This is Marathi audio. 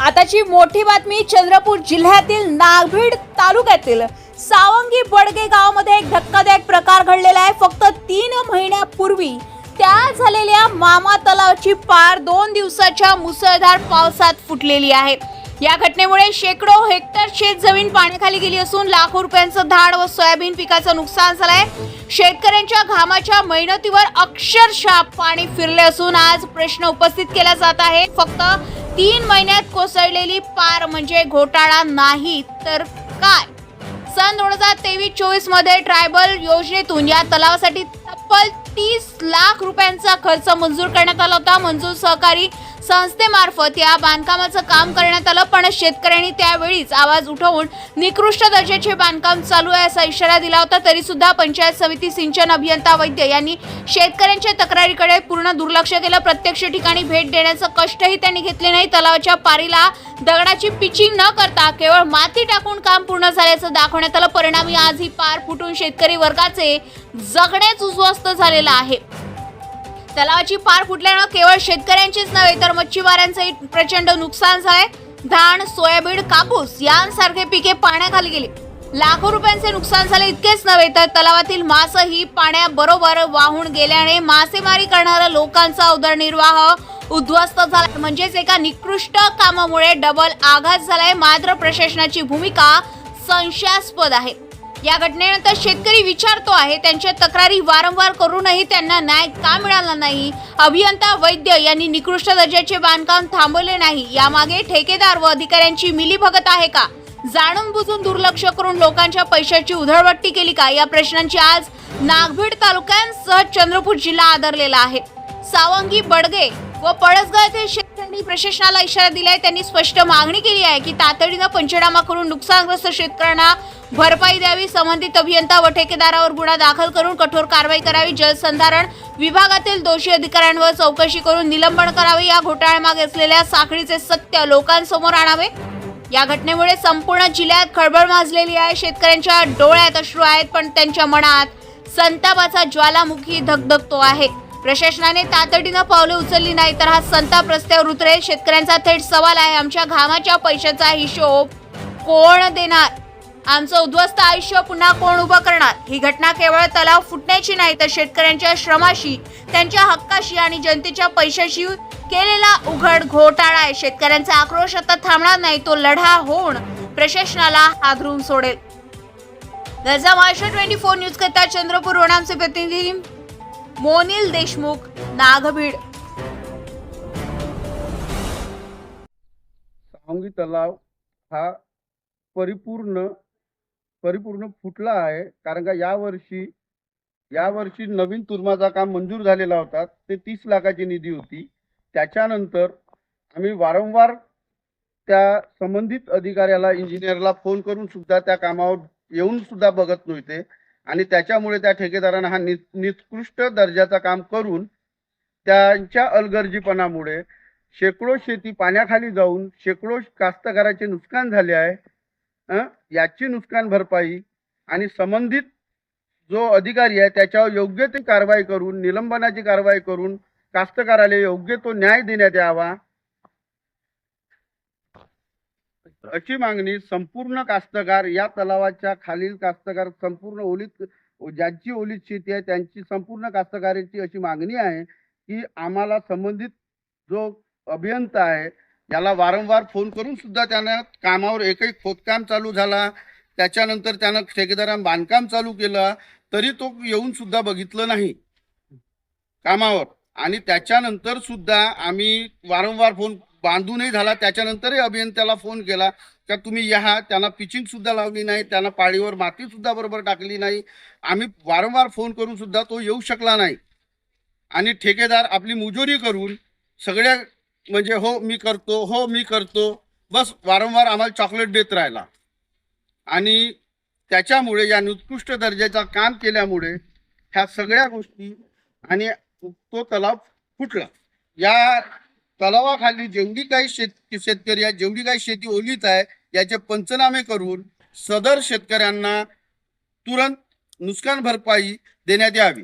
आताची मोठी बातमी चंद्रपूर जिल्ह्यातील नागभीड तालुक्यातील सावंगी बडगे गावामध्ये एक धक्कादायक प्रकार घडलेला आहे. फक्त तीन महिन्यापूर्वी त्या झालेल्या मामा तलावाची पार दोन दिवसाच्या मुसळधार पावसात फुटलेली आहे. या घटनेमुळे शेकडो हेक्टर शेत जमीन पाण्याखाली गेली असून लाखो रुपयांचं धाड व सोयाबीन पिकाचं नुकसान झालंय. शेतकऱ्यांच्या घामाच्या मेहनतीवर अक्षरशः पाणी फिरले असून आज प्रश्न उपस्थित केला जात आहे. फक्त तीन महिन्यात कोसळलेली पार म्हणजे घोटाळा नाही तर काय? सन दोन हजार तेवीस चोवीसमध्ये ट्रायबल योजनेतून या तलावासाठी तब्बल तीस लाख रुपयांचा खर्च मंजूर करण्यात आला होता. मंजूर सहकारी संस्थेमार्फत या बांधकामाचं काम करण्यात आलं पण शेतकऱ्यांनी त्यावेळीच आवाज उठवून निकृष्ट दर्जाचे बांधकाम चालू आहे असा इशारा दिला होता. तरी सुद्धा पंचायत समिती सिंचन अभियंता वैद्य यांनी शेतकऱ्यांच्या तक्रारीकडे पूर्ण दुर्लक्ष केलं. प्रत्यक्ष ठिकाणी भेट देण्याचं कष्टही त्यांनी घेतले नाही. तलावाच्या पारीला दगडाची पिचिंग न करता केवळ माती टाकून काम पूर्ण झाल्याचं दाखवण्यात आलं. परिणामी आज ही पार फुटून शेतकरी वर्गाचे जगणेच उद्ध्वस्त झालेलं आहे. तलावाची पार फुटल्यानं केवळ शेतकऱ्यांचीच नव्हे तर मच्छीमारांचंही प्रचंड नुकसान झालंय. धान सोयाबीन कापूस यांसारखे पिके पाण्याखाली गेली. लाखो रुपयांचे नुकसान झाले इतकेच नव्हे तर तलावातील मासही पाण्याबरोबर वाहून गेल्याने मासेमारी करणाऱ्या लोकांचा उदरनिर्वाह उद्ध्वस्त झाला. म्हणजेच एका निकृष्ट कामामुळे डबल आघात झालाय. मात्र प्रशासनाची भूमिका संशयास्पद आहे. या घटनेनंतर शेतकरी विचारतो आहे त्यांच्या तक्रारी वारंवार करूनही त्यांना न्याय का मिळाला नाही? अभियंता वैद्य यांनी निकृष्ट दर्जाचे बांधकाम थांबवले नाही यामागे ठेकेदार व अधिकाऱ्यांची मिलीभगत आहे का? जाणून बुजून दुर्लक्ष करून लोकांच्या पैशाची उधळपट्टी केली का? या प्रश्नांची आज नागभीड तालुक्यांसह चंद्रपूर जिल्हा आदरलेला आहे. सावंगी बडगे व पळसगाव येथे त्यांनी प्रशासनाला इशारा दिलाय. त्यांनी स्पष्ट मागणी केली आहे की तातडीनं पंचनामा करून नुकसानग्रस्त शेतकऱ्यांना भरपाई द्यावी. संबंधित अभियंता व ठेकेदारावर गुन्हा दाखल करून कठोर कारवाई करावी. जलसंधारण विभागातील दोषी अधिकाऱ्यांवर चौकशी करून निलंबन करावे. या घोटाळ्यामागे असलेल्या साखळीचे सत्य लोकांसमोर आणावे. या घटनेमुळे संपूर्ण जिल्ह्यात खळबळ माजलेली आहे. शेतकऱ्यांच्या डोळ्यात अश्रू आहेत पण त्यांच्या मनात संतापाचा ज्वालामुखी धगधगतो आहे. प्रशासनाने तातडीनं पावलं उचलली नाही तर हा संताप रस्त्यावर उतरेल. शेतकऱ्यांचा थेट सवाल आहे. आमच्या घामाच्या पैशाचा हिशोब कोण देणार? आमचं उद्ध्वस्त आयुष्य पुन्हा कोण उभं करणार? ही घटना केवळ तलाव फुटण्याची नाही तर शेतकऱ्यांच्या श्रमाशी त्यांच्या हक्काशी आणि जनतेच्या पैशाशी केलेला उघड घोटाळा आहे. शेतकऱ्यांचा आक्रोश आता थांबणार नाही. तो लढा होऊन प्रशासनाला हादरून सोडेल. गजा महाराष्ट्र ट्वेंटी फोर न्यूज करता चंद्रपूर रोणामचे प्रतिनिधी मोनिल देशमुख नागभीड. सावंगी तलाव हा परिपूर्ण परिपूर्ण फुटला आहे. कारण का यावर्षी यावर्षी नवीन तुरमाचा काम मंजूर झालेला होता. ते तीस लाखाची निधी होती. त्याच्यानंतर आम्ही वारंवार त्या संबंधित अधिकाऱ्याला इंजिनियरला फोन करून सुद्धा त्या कामावर येऊन सुद्धा बघत नव्हते. आणि त्याच्यामुळे त्या ठेकेदारानं हा नि निकृष्ट दर्जाचा काम करून त्यांच्या अलगर्जीपणामुळे शेकडो शेती पाण्याखाली जाऊन शेकडो कास्तकाराचे नुकसान झाले आहे याची नुकसान भरपाई आणि संबंधित जो अधिकारी आहे त्याच्यावर योग्य ती कारवाई करून निलंबनाची कारवाई करून कास्तकाराला योग्य तो न्याय देण्यात यावा. अशी मागणी संपूर्ण कास्तकार या तलावाच्या खालील कास्तकार संपूर्ण ओलीत ज्यांची ओलीत शेती आहे त्यांची संपूर्ण कास्तकाराची अशी मागणी आहे की आम्हाला संबंधित जो अभियंता आहे याला वारंवार फोन करून सुद्धा त्यानं कामावर एकही खोदकाम चालू झाला त्याच्यानंतर त्यानं ठेकेदारानं बांधकाम चालू केलं तरी तो येऊन सुद्धा बघितलं नाही कामावर. आणि त्याच्यानंतर सुद्धा आम्ही वारंवार फोन बांधूनही झाला. त्याच्यानंतरही अभियंत्याला फोन केला का तुम्ही या त्यांना पिचिंग सुद्धा लावली नाही त्यांना पाळीवर माती सुद्धा बरोबर टाकली नाही. आम्ही वारंवार फोन करून सुद्धा तो येऊ शकला नाही. आणि ठेकेदार आपली मुजोरी करून सगळ्या म्हणजे हो मी करतो हो मी करतो बस वारंवार आम्हाला चॉकलेट देत राहिला. आणि त्याच्यामुळे या निकृष्ट दर्जाचा काम केल्यामुळे ह्या सगळ्या गोष्टी आणि तो तलाव फुटला. या तलावाखाली जेवढी काही शेत शेतकरी आहे जेवढी काही शेती ओलीत आहे याचे पंचनामे करून सदर शेतकऱ्यांना तुरंत नुकसान भरपाई देण्यात यावी.